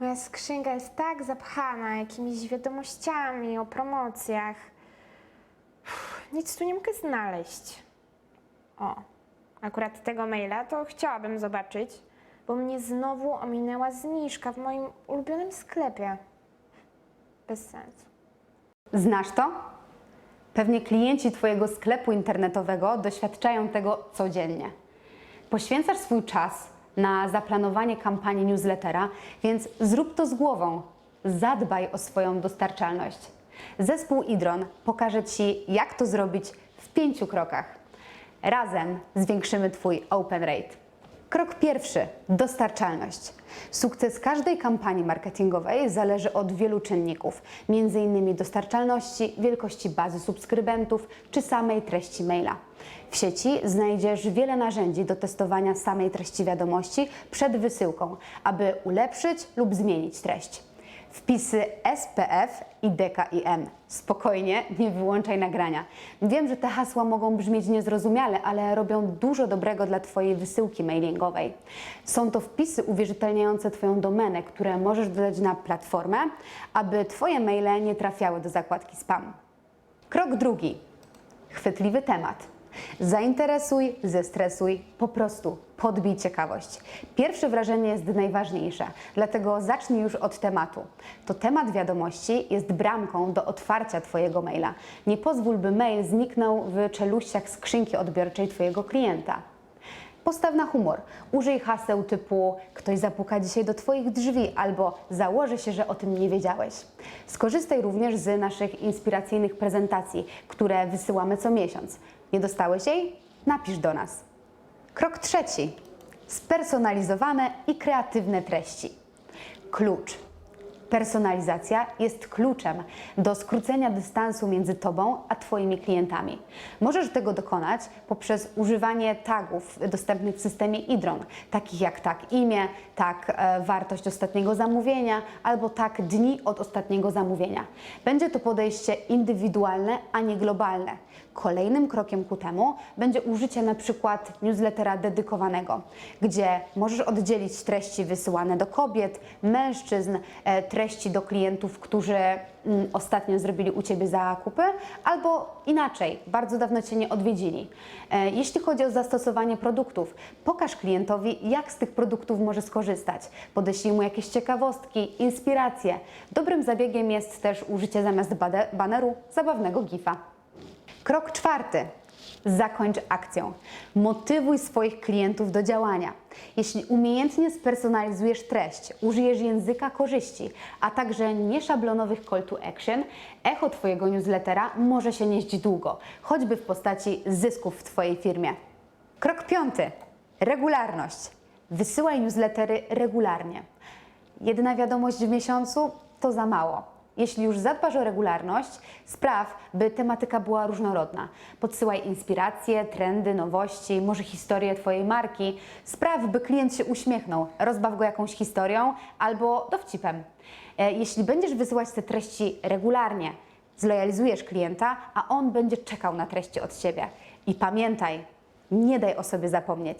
Moja skrzynka jest tak zapchana jakimiś wiadomościami o promocjach. Uff, Nic tu nie mogę znaleźć. O, akurat tego maila to chciałabym zobaczyć, bo mnie znowu ominęła zniżka w moim ulubionym sklepie. Bez sensu. Znasz to? Pewnie klienci Twojego sklepu internetowego doświadczają tego codziennie. Poświęcasz swój czas na zaplanowanie kampanii newslettera, więc zrób to z głową. Zadbaj o swoją dostarczalność. Zespół Idron pokaże Ci, jak to zrobić w pięciu krokach. Razem zwiększymy Twój open rate. Krok pierwszy dostarczalność. Sukces każdej kampanii marketingowej zależy od wielu czynników, m.in. dostarczalności, wielkości bazy subskrybentów czy samej treści maila. W sieci znajdziesz wiele narzędzi do testowania samej treści wiadomości przed wysyłką, aby ulepszyć lub zmienić treść. Wpisy SPF i DKIM. Spokojnie, nie wyłączaj nagrania. Wiem, że te hasła mogą brzmieć niezrozumiale, ale robią dużo dobrego dla Twojej wysyłki mailingowej. Są to wpisy uwierzytelniające Twoją domenę, które możesz dodać na platformę, aby Twoje maile nie trafiały do zakładki spam. Krok drugi. Chwytliwy temat. Zainteresuj, zestresuj, po prostu podbij ciekawość. Pierwsze wrażenie jest najważniejsze, dlatego zacznij już od tematu. To temat wiadomości jest bramką do otwarcia Twojego maila. Nie pozwól, by mail zniknął w czeluściach skrzynki odbiorczej Twojego klienta. Postaw na humor. Użyj haseł typu ktoś zapuka dzisiaj do Twoich drzwi albo założę się, że o tym nie wiedziałeś. Skorzystaj również z naszych inspiracyjnych prezentacji, które wysyłamy co miesiąc. Nie dostałeś jej? Napisz do nas. Krok trzeci. Spersonalizowane i kreatywne treści. Klucz. Personalizacja jest kluczem do skrócenia dystansu między Tobą a Twoimi klientami. Możesz tego dokonać poprzez używanie tagów dostępnych w systemie Idron, takich jak tag imię, tag e, wartość ostatniego zamówienia albo tag dni od ostatniego zamówienia. Będzie to podejście indywidualne, a nie globalne. Kolejnym krokiem ku temu będzie użycie na przykład newslettera dedykowanego, gdzie możesz oddzielić treści wysyłane do kobiet, mężczyzn, e, treści do klientów, którzy mm, ostatnio zrobili u Ciebie zakupy, albo inaczej, bardzo dawno Cię nie odwiedzili. E, Jeśli chodzi o zastosowanie produktów, pokaż klientowi, jak z tych produktów może skorzystać. Podeślij mu jakieś ciekawostki, inspiracje. Dobrym zabiegiem jest też użycie zamiast baneru zabawnego gifa. Krok czwarty. Zakończ akcją. Motywuj swoich klientów do działania. Jeśli umiejętnie spersonalizujesz treść, użyjesz języka korzyści, a także nieszablonowych call to action, echo Twojego newslettera może się nieść długo, choćby w postaci zysków w Twojej firmie. Krok piąty. Regularność. Wysyłaj newslettery regularnie. Jedna wiadomość w miesiącu to za mało. Jeśli już zadbasz o regularność, spraw, by tematyka była różnorodna. Podsyłaj inspiracje, trendy, nowości, może historię Twojej marki. Spraw, by klient się uśmiechnął, rozbaw go jakąś historią albo dowcipem. E, Jeśli będziesz wysyłać te treści regularnie, zlojalizujesz klienta, a on będzie czekał na treści od Ciebie. I pamiętaj, nie daj o sobie zapomnieć.